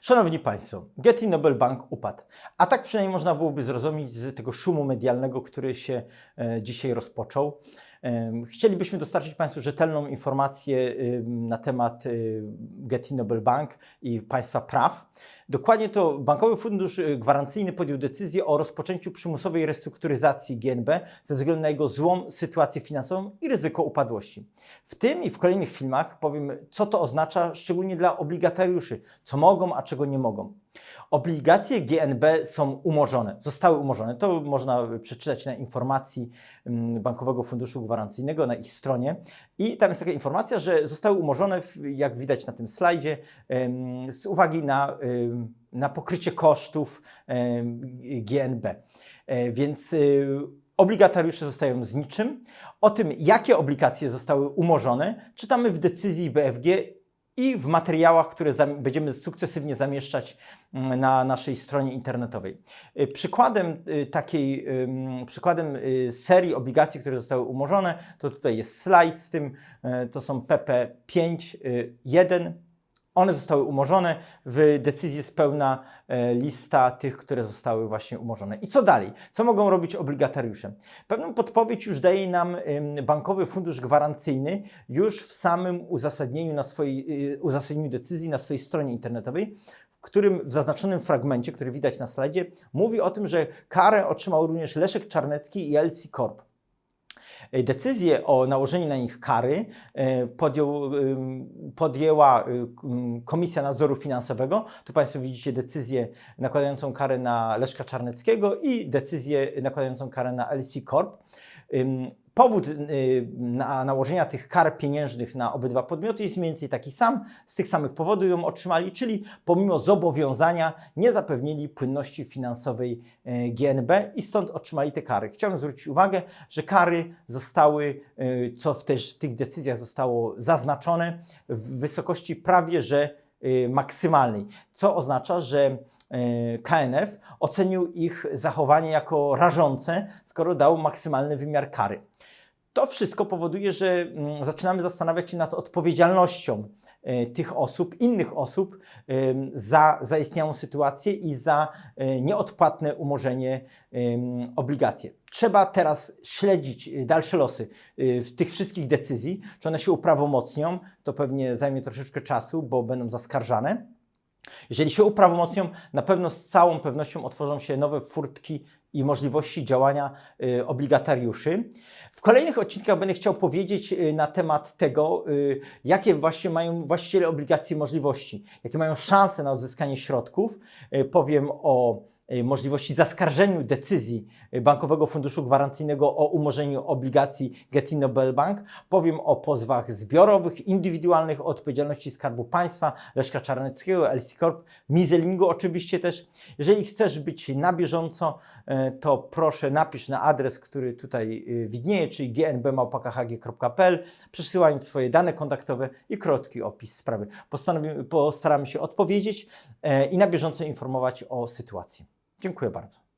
Szanowni Państwo, Getty Nobel Bank upadł. A tak przynajmniej można byłoby zrozumieć z tego szumu medialnego, który się e, dzisiaj rozpoczął. Chcielibyśmy dostarczyć Państwu rzetelną informację na temat Getty Nobel Bank i państwa praw. Dokładnie to Bankowy Fundusz y, Gwarancyjny podjął decyzję o rozpoczęciu przymusowej restrukturyzacji GNB ze względu na jego złą sytuację finansową i ryzyko upadłości. W tym i w kolejnych filmach powiem, co to oznacza, szczególnie dla obligatariuszy, co mogą, a czego nie mogą. Obligacje GNB są umorzone, zostały umorzone. To można przeczytać na informacji mm, Bankowego Funduszu Gwarancyjnego na ich stronie. I tam jest taka informacja, że zostały umorzone, jak widać na tym slajdzie, z uwagi na, na pokrycie kosztów GNB. E, Więc y, obligatariusze zostają z niczym. O tym, jakie obligacje zostały umorzone, czytamy w decyzji BFG i w materiałach, które będziemy sukcesywnie zamieszczać mm, na naszej stronie internetowej. Y, Przykładem y, takiej, przykładem y, serii obligacji, które zostały umorzone, to tutaj jest slajd z tym, to są PP5.1. One zostały umorzone. W decyzji jest pełna e, lista tych, które zostały właśnie umorzone. I co dalej? Co mogą robić obligatariusze? Pewną podpowiedź już daje nam Bankowy Fundusz Gwarancyjny już w samym uzasadnieniu, na swojej, y, uzasadnieniu decyzji na swojej stronie internetowej, w którym w zaznaczonym fragmencie, który widać na slajdzie, mówi o tym, że karę otrzymał również Leszek Czarnecki i LC Corp. E, Decyzję o nałożeniu na nich kary e, podjął, podjęła y, Komisja Nadzoru Finansowego. Tu Państwo widzicie decyzję nakładającą karę na Leszka Czarneckiego i decyzję nakładającą karę na LC Corp. Powód y, na nałożenia tych kar pieniężnych na obydwa podmioty jest mniej więcej taki sam. Z tych samych powodów ją otrzymali, czyli pomimo zobowiązania nie zapewnili płynności finansowej e, GNB i stąd otrzymali te kary. Chciałbym zwrócić uwagę, że kary zostały, e, co w, też w tych decyzjach zostało zaznaczone, w wysokości prawie że maksymalnej, co oznacza, że KNF ocenił ich zachowanie jako rażące, skoro dał maksymalny wymiar kary. To wszystko powoduje, że mm, zaczynamy zastanawiać się nad odpowiedzialnością e, tych osób, innych osób za zaistniałą sytuację i za e, nieodpłatne umorzenie obligacji. Trzeba teraz śledzić e, dalsze losy e, w tych wszystkich decyzji, czy one się uprawomocnią, to pewnie zajmie troszeczkę czasu, bo będą zaskarżane. Jeżeli się uprawomocnią, na pewno z całą pewnością otworzą się nowe furtki i możliwości działania y, obligatariuszy. W kolejnych odcinkach będę chciał powiedzieć y, na temat tego, y, jakie właśnie mają właściciele obligacji możliwości, jakie mają szanse na odzyskanie środków. Powiem o możliwości zaskarżeniu decyzji y, Bankowego Funduszu Gwarancyjnego o umorzeniu obligacji Getty Nobel Bank. Powiem o pozwach zbiorowych, indywidualnych, o odpowiedzialności Skarbu Państwa, Leszka Czarneckiego, LC Corp, Mizelingu oczywiście też. Jeżeli chcesz być na bieżąco, e, to proszę napisz na adres, który tutaj widnieje, czyli gnbmałpakahg.pl, przesyłając swoje dane kontaktowe i krótki opis sprawy. Postanowimy, postaramy się odpowiedzieć i na bieżąco informować o sytuacji. Dziękuję bardzo.